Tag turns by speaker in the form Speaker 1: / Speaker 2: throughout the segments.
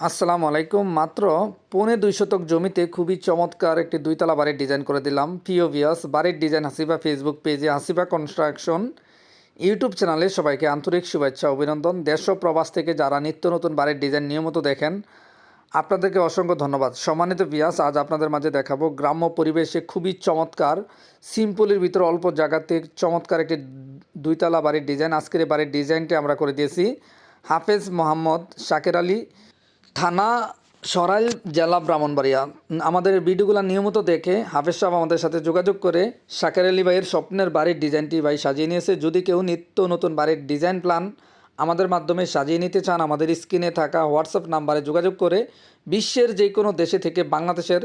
Speaker 1: আসসালামু আলাইকুম। মাত্র পৌনে দুই শতক জমিতে খুবই চমৎকার একটি দুইতলা বাড়ির ডিজাইন করে দিলাম। পিওভিয়াস বাড়ির ডিজাইন হাসিবা ফেসবুক পেজে হাসিবা কনস্ট্রাকশন ইউটিউব চ্যানেলে সবাইকে আন্তরিক শুভেচ্ছা, অভিনন্দন। দেশ প্রবাস থেকে যারা নিত্য নতুন বাড়ির ডিজাইন নিয়মিত দেখেন, আপনাদেরকে অসংখ্য ধন্যবাদ। সম্মানিত বিয়াস আজ আপনাদের মাঝে দেখাবো গ্রাম্য পরিবেশে খুবই চমৎকার সিম্পলের ভিতরে অল্প জায়গাতে চমৎকার একটি দুইতলা বাড়ির ডিজাইন। আজকের বাড়ির ডিজাইনটি আমরা করে দিয়েছি। হাফেজ মোহাম্মদ শাকের আলী থানা, সরাইল জেলা ব্রাহ্মণবাড়িয়া। আমাদের ভিডিওগুলো নিয়মিত দেখে হাফেজ সাহেব আমাদের সাথে যোগাযোগ করে শাকের আলী ভাইয়ের স্বপ্নের বাড়ির ডিজাইনটি ভাই সাজিয়ে নিয়েছে। যদি কেউ নিত্য নতুন বাড়ির ডিজাইন প্ল্যান আমাদের মাধ্যমে সাজিয়ে নিতে চান, আমাদের স্ক্রিনে থাকা হোয়াটসঅ্যাপ নাম্বারে যোগাযোগ করে বিশ্বের যে কোনো দেশে থেকে, বাংলাদেশের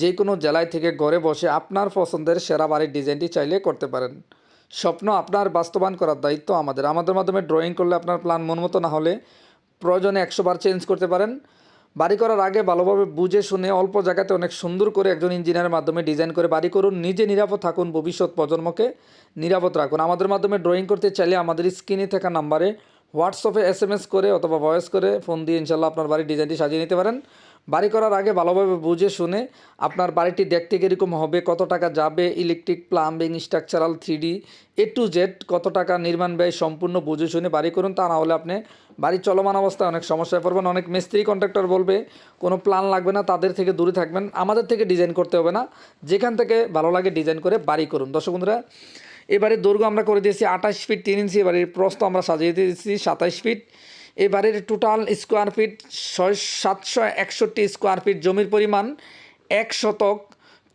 Speaker 1: যে কোনো জেলায় থেকে ঘরে বসে আপনার পছন্দের সেরা বাড়ির ডিজাইনটি চাইলে করতে পারেন। স্বপ্ন আপনার বাস্তবায়ন করার দায়িত্ব আমাদের। আমাদের মাধ্যমে ড্রয়িং করলে আপনার প্ল্যান মনমতো না হলে প্রয়োজনে একশো বার চেঞ্জ করতে পারেন। বাড়ি করার আগে ভালোভাবে বুঝে শুনে অল্প জায়গাতে অনেক সুন্দর করে একজন ইঞ্জিনিয়ারের মাধ্যমে ডিজাইন করে বাড়ি করুন। নিজে নিরাপদ থাকুন ভবিষ্যৎ প্রজন্মকে নিরাপদ রাখুন। আমাদের মাধ্যমে ড্রয়িং করতে চাইলে আমাদের স্ক্রিনে থাকা নাম্বারে হোয়াটসঅ্যাপে এস করে অথবা ভয়েস করে ফোন দিয়ে ইনশাল্লাহ আপনার বাড়ির ডিজাইনটি সাজিয়ে নিতে পারেন। বাড়ি করার আগে ভালোভাবে বুঝে শুনে আপনার বাড়িটি দেখতে কীরকম হবে, কত টাকা যাবে electric plumbing structural three A to Z কত টাকা নির্মাণ ব্যয় সম্পূর্ণ বুঝে শুনে বাড়ি করুন। তা না হলে আপনি বাড়ির চলমান অবস্থায় অনেক সমস্যায় পড়বেন, অনেক মিস্ত্রি কন্ট্রাক্টর বলবে, কোনো প্ল্যান লাগবে না, তাদের থেকে দূরে থাকবেন, আমাদের থেকে ডিজাইন করতে হবে না, যেখান থেকে ভালো লাগে ডিজাইন করে বাড়ি করুন। দর্শক বন্ধুরা, এবারে দৈর্ঘ্য আমরা করে দিয়েছি আঠাশ ফিট তিন ইঞ্চি এবারে প্রস্ত আমরা সাজিয়ে দিয়েছি সাতাশ ফিট এবারের টোটাল স্কোয়ার ফিট ছয়, সাতশো একষট্টি স্কোয়ার ফিট জমির পরিমাণ এক শতক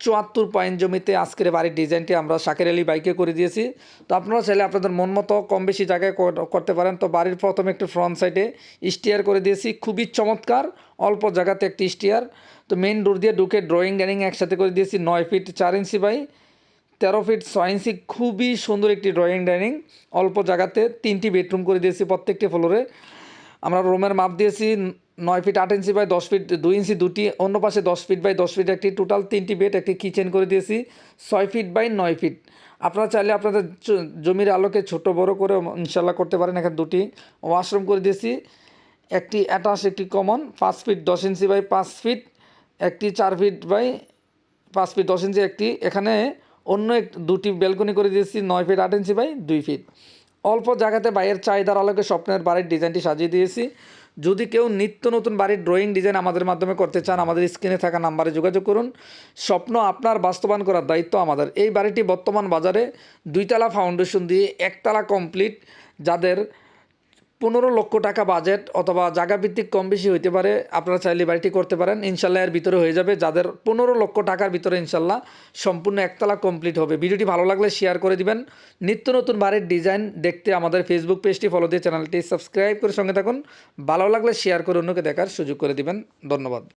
Speaker 1: চুয়াত্তর পয়েন্ট জমিতে আজকের বাড়ির ডিজাইনটি আমরা শাকের আলী বাইকে করে দিয়েছি। তো আপনারা চাইলে আপনাদের মন মতো কম বেশি জায়গায় কর- করতে পারেন। তো বাড়ির প্রথমে একটু ফ্রন্ট সাইডে স্টিয়ার করে দিয়েছি। খুবই চমৎকার, অল্প জায়গাতে একটি স্টিয়ার তো মেইন ডোর দিয়ে ঢুকে ড্রয়িং ডাইনিং একসাথে করে দিয়েছি। নয় ফিট চার ইঞ্চি বাই তেরো ফিট ছয় ইঞ্চি খুবই সুন্দর একটি ড্রয়িং ডাইনিং অল্প জায়গাতে তিনটি বেডরুম করে দিয়েছি প্রত্যেকটি ফ্লোরে আমরা রুমের মাপ দিয়েছি নয় ফিট আট ইঞ্চি বাই দশ ফিট দুই ইঞ্চি দুটি, অন্য পাশে দশ ফিট বাই দশ ফিট একটি টোটাল তিনটি বেড একটি কিচেন করে দিয়েছি, ছয় ফিট বাই নয় ফিট আপনারা চাইলে আপনাদের জমির আলোকে ছোট, বড় করে ইনশাল্লাহ করতে পারেন এখানে দুটি। ওয়াশরুম করে দিয়েছি, একটি অ্যাটাচ একটি কমন পাঁচ ফিট দশ ইঞ্চি বাই পাঁচ ফিট একটি চার ফিট বাই পাঁচ ফিট দশ ইঞ্চি একটি। এখানে অন্য এক, দুটি ব্যালকনি করে দিয়েছি, নয় ফিট আট ইঞ্চি বাই দুই ফিট অল্প জায়গাতে বাইরের চাহিদার আলোকে স্বপ্নের বাড়ির ডিজাইনটি সাজিয়ে দিয়েছি। যদি কেউ নিত্য নতুন বাড়ির ড্রয়িং ডিজাইন আমাদের মাধ্যমে করতে চান, আমাদের স্ক্রিনে থাকা নাম্বারে যোগাযোগ করুন। স্বপ্ন আপনার বাস্তবায়ন করার দায়িত্ব আমাদের। এই বাড়িটি বর্তমান বাজারে দুইতলা ফাউন্ডেশন দিয়ে একতলা কমপ্লিট যাদের পনেরো লক্ষ টাকা বাজেট অথবা জায়গা ভিত্তিক কম বেশি হইতে পারে, আপনারা চাইলে বাড়িটি করতে পারেন। ইনশাল্লাহ এর ভিতরে হয়ে যাবে, যাদের পনেরো লক্ষ টাকার ভিতরে ইনশাল্লাহ সম্পূর্ণ একতলা কমপ্লিট হবে। ভিডিওটি ভালো লাগলে শেয়ার করে দিবেন। নিত্য নতুন বাড়ির ডিজাইন দেখতে আমাদের ফেসবুক পেজটি ফলো দিয়ে চ্যানেলটি সাবস্ক্রাইব করে সঙ্গে থাকুন। ভালো লাগলে শেয়ার করে অন্যকে দেখার সুযোগ করে দিবেন। ধন্যবাদ।